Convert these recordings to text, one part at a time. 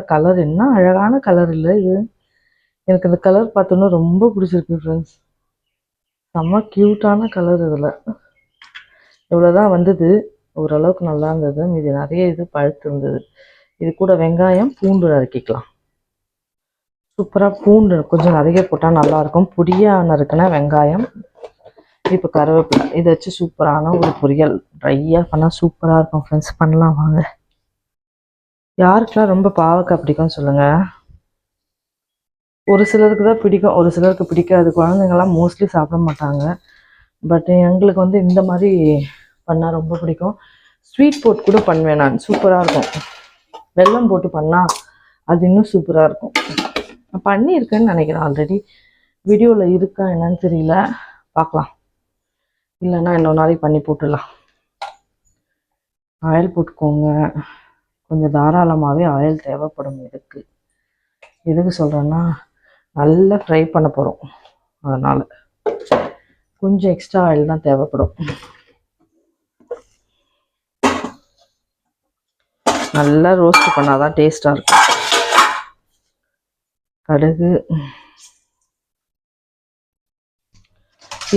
Colour என்ன அழகான colour இல்லை இது. எனக்கு இந்த கலர் பார்த்தோன்னா ரொம்ப பிடிச்சிருக்கு ஃப்ரெண்ட்ஸ் செம்ம க்யூட்டான கலர் இதில். இவ்வளோதான் வந்தது. ஓரளவுக்கு நல்லா இருந்தது. மீதி நிறைய இது பழுத்து இருந்தது. இது கூட வெங்காயம் பூண்டு நறுக்கிக்கலாம். சூப்பராக பூண்டு கொஞ்சம் நிறைய போட்டால் நல்லாயிருக்கும் பொடியாக நறுக்கினா வெங்காயம் இப்போ கருவேப்பிலை. இதை வச்சு சூப்பரான ஒரு பொரியல். ட்ரையாக பண்ணால் சூப்பராக இருக்கும் ஃப்ரெண்ட்ஸ் பண்ணலாம் வாங்க. யாருக்கெல்லாம் ரொம்ப பாவக்காய் பிடிக்கும்னு சொல்லுங்கள் ஒரு சிலருக்கு தான் பிடிக்கும் ஒரு சிலருக்கு பிடிக்காது. குழந்தைங்கள்லாம் மோஸ்ட்லி சாப்பிட மாட்டாங்க. பட் எங்களுக்கு வந்து இந்த மாதிரி பண்ணால் ரொம்ப பிடிக்கும். ஸ்வீட் போட்டு கூட பண்ணுவேன் நான். சூப்பராக இருக்கும். வெல்லம் போட்டு பண்ணால் அது இன்னும் சூப்பராக இருக்கும். நான் பண்ணியிருக்கேன்னு நினைக்கிறேன் ஆல்ரெடி வீடியோவில் இருக்கா என்னன்னு தெரியல. பார்க்கலாம். இல்லைன்னா இன்னொரு நாளைக்கு பண்ணி போட்டுடலாம். ஆயில் போட்டுக்கோங்க. கொஞ்சம் தாராளமாகவே ஆயில் தேவைப்படும் இதுக்கு. எதுக்கு சொல்கிறேன்னா நல்லா ஃப்ரை பண்ண போகிறோம் அதனால். கொஞ்சம் எக்ஸ்ட்ரா ஆயில் தான் தேவைப்படும். நல்லா ரோஸ்ட் பண்ணால் தான் டேஸ்ட்டாக இருக்கும். கடுகு.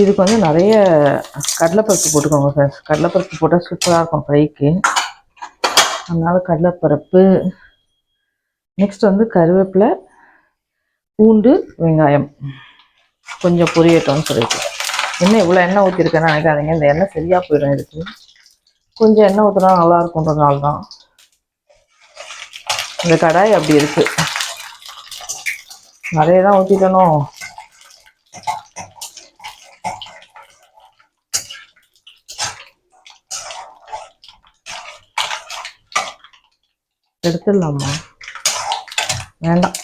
இதுக்கு வந்து நிறைய கடலைப்பருப்பு போட்டுக்கோங்க ஃப்ரெண்ட்ஸ் கடலைப்பருப்பு போட்டால் சூப்பராக இருக்கும் ஃப்ரைக்கு அதனால் கடலைப்பருப்பு. நெக்ஸ்ட் வந்து கருவேப்பிலை பூண்டு வெங்காயம். கொஞ்சம் பொரியட்டோம்னு சொல்லிட்டு. இன்னும் இவ்வளோ எண்ணெய் ஊற்றிருக்கேன்னு நினைக்காதீங்க. இந்த எண்ணெய் சரியாக போயிடும் இதுக்கு. கொஞ்சம் எண்ணெய் ஊற்றினா நல்லா இருக்குன்றதுனால தான். இந்த கடாய் அப்படி இருக்குது நிறைய தான் ஊற்றிக்கணும் எடுத்துடலாமா? வேண்டாம்.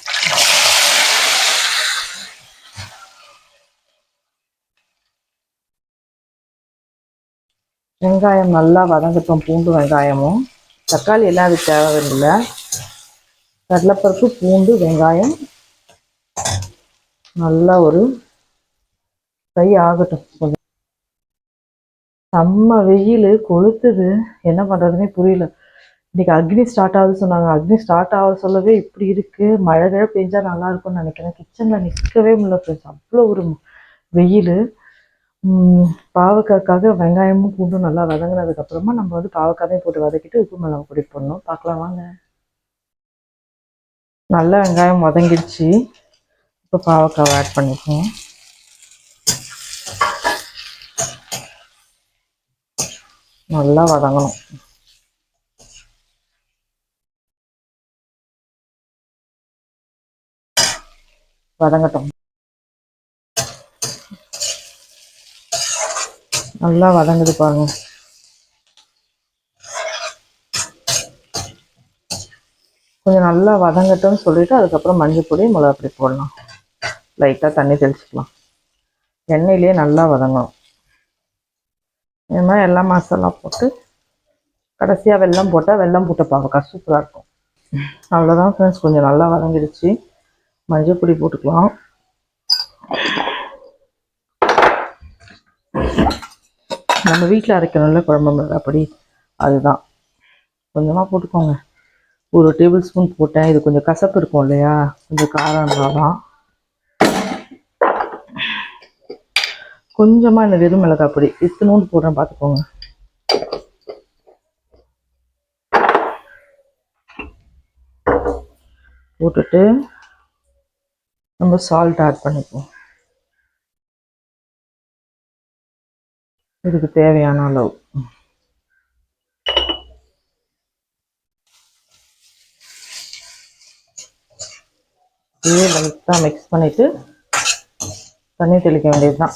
வெங்காயம் நல்லா வதங்கட்டும் பூண்டு வெங்காயமும். தக்காளி எல்லாம் அது தேவையில்லை. கடலைப்பருப்பு பூண்டு வெங்காயம். நல்லா ஒரு ஃப்ரை ஆகட்டும். கொஞ்சம் செம்ம வெயில் கொளுத்துது. என்ன பண்ணுறதுனே புரியல. இன்றைக்கி அக்னி ஸ்டார்ட் ஆகுது சொன்னாங்க. அக்னி ஸ்டார்ட் ஆக சொல்லவே இப்படி இருக்கு. மழை கிழ பெஞ்சால் நல்லா இருக்கும்னு நினைக்கிறேன். கிச்சனில் நிற்கவே முடியல ஃப்ரெண்ட்ஸ் அவ்வளோ ஒரு வெயில். பாவக்காய்க்காக வெங்காயமும் பூண்டும் நல்லா வதங்கினதுக்கப்புறமா நம்ம வந்து பாவக்காயும் போட்டு வதக்கிட்டு உப்பு மிளகு பொடி போடணும். பார்க்கலாம் வாங்க. நல்லா வெங்காயம் வதங்கிடுச்சு. இப்போ பாவக்காவை ஆட் பண்ணிப்போம் நல்லா வதங்கணும். வதங்கட்டும். நல்லா வதங்குது பாருங்க. கொஞ்சம் நல்லா வதங்கட்டும்னு சொல்லிட்டு அதுக்கப்புறம் மஞ்சள் பொடி மிளகா போடலாம். லைட்டாக தண்ணி தெளிச்சுக்கலாம். எண்ணெயிலேயே நல்லா வதங்கணும். இந்த மாதிரி எல்லா மசாலா போட்டு கடைசியாக வெல்லம் போட்டால் வெல்லம் போட்டு பாவக்காய் சூப்பராக இருக்கும். அவ்வளோதான் ஃப்ரெண்ட்ஸ் கொஞ்சம் நல்லா வதங்கிடுச்சு. மஞ்சள் பொடி போட்டுக்கலாம். நம்ம வீட்டில் அரைக்கணும்ல குழம்பு மிளகாய் பொடி அதுதான். கொஞ்சமாக போட்டுக்கோங்க. ஒரு டேபிள் ஸ்பூன் போட்டேன். இது கொஞ்சம் கசப்பு இருக்கும் இல்லையா? கொஞ்சம் காரம் இருந்தாதான். கொஞ்சமாக இந்த வெறும் மிளகாய் பொடி இத்தனோண்டு போடுறேன் பார்த்துக்கோங்க போட்டுட்டு நம்ம சால்ட் ஆட் பண்ணிப்போம் இதுக்கு தேவையான அளவு. இதே லைட்டாக மிக்ஸ் பண்ணிட்டு தண்ணி தெளிக்க வேண்டியது தான்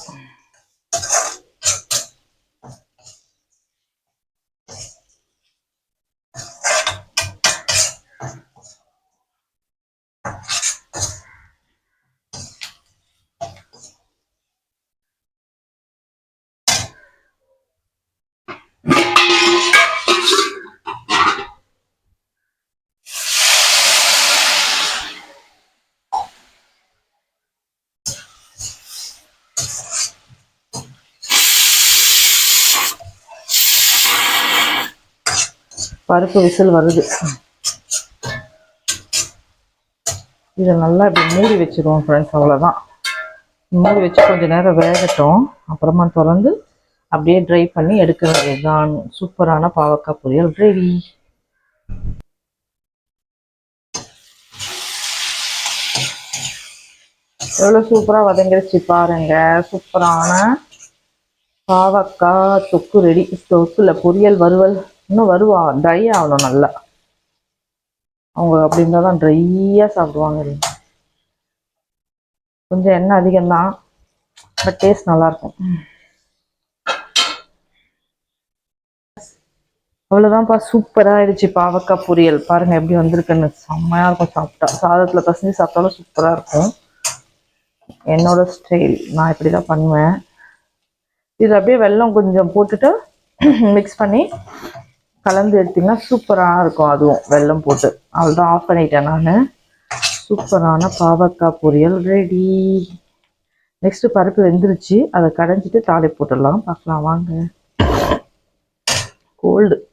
பருப்பு விசில் வருது. இதை நல்லா இப்படி மூடி வச்சுருவோம் ஃப்ரெண்ட்ஸ் அவ்வளோதான் மூடி வச்சு கொஞ்ச நேரம் வேகட்டும். அப்புறமா திறந்து அப்படியே ட்ரை பண்ணி எடுக்க வேண்டியதுதான். சூப்பரான பாவக்காய் பொரியல் ரெடி எவ்வளோ சூப்பராக வதங்கிருச்சு பாருங்க. சூப்பரான பாவக்காய் தொக்கு ரெடி தொக்குல பொரியல் வறுவல். இன்னும் வருவா ட்ரை ஆகணும் நல்லா. அவங்க அப்படி இருந்தால் தான் ட்ரையாக சாப்பிடுவாங்க. கொஞ்சம் எண்ணெய் அதிகம்தான் பட் டேஸ்ட் நல்லாயிருக்கும். அவ்வளோதான்ப்பா சூப்பராக ஆயிடுச்சு பாவக்காய் பொரியல். பாருங்க எப்படி வந்திருக்குன்னு. செம்மையாக இருக்கும் சாப்பிட்டா. சாதத்தில் பசஞ்சு சாப்பிட்டாலும் சூப்பராக இருக்கும். என்னோட ஸ்டைல் நான் இப்படி தான் பண்ணுவேன். இது அப்படியே வெல்லம் கொஞ்சம் போட்டுட்டு மிக்ஸ் பண்ணி கலந்து எடுத்தீங்கன்னா சூப்பராக இருக்கும் அதுவும் வெல்லம் போட்டு. அவ்வளோதான் ஆஃப் பண்ணிட்டேன் நான். சூப்பரான பாவக்காய் பொரியல் ரெடி நெக்ஸ்ட்டு பருப்பு வெந்துருச்சு. அதை கடைஞ்சிட்டு தாளி போட்டுடலாம். பார்க்கலாம் வாங்க. கோல்டு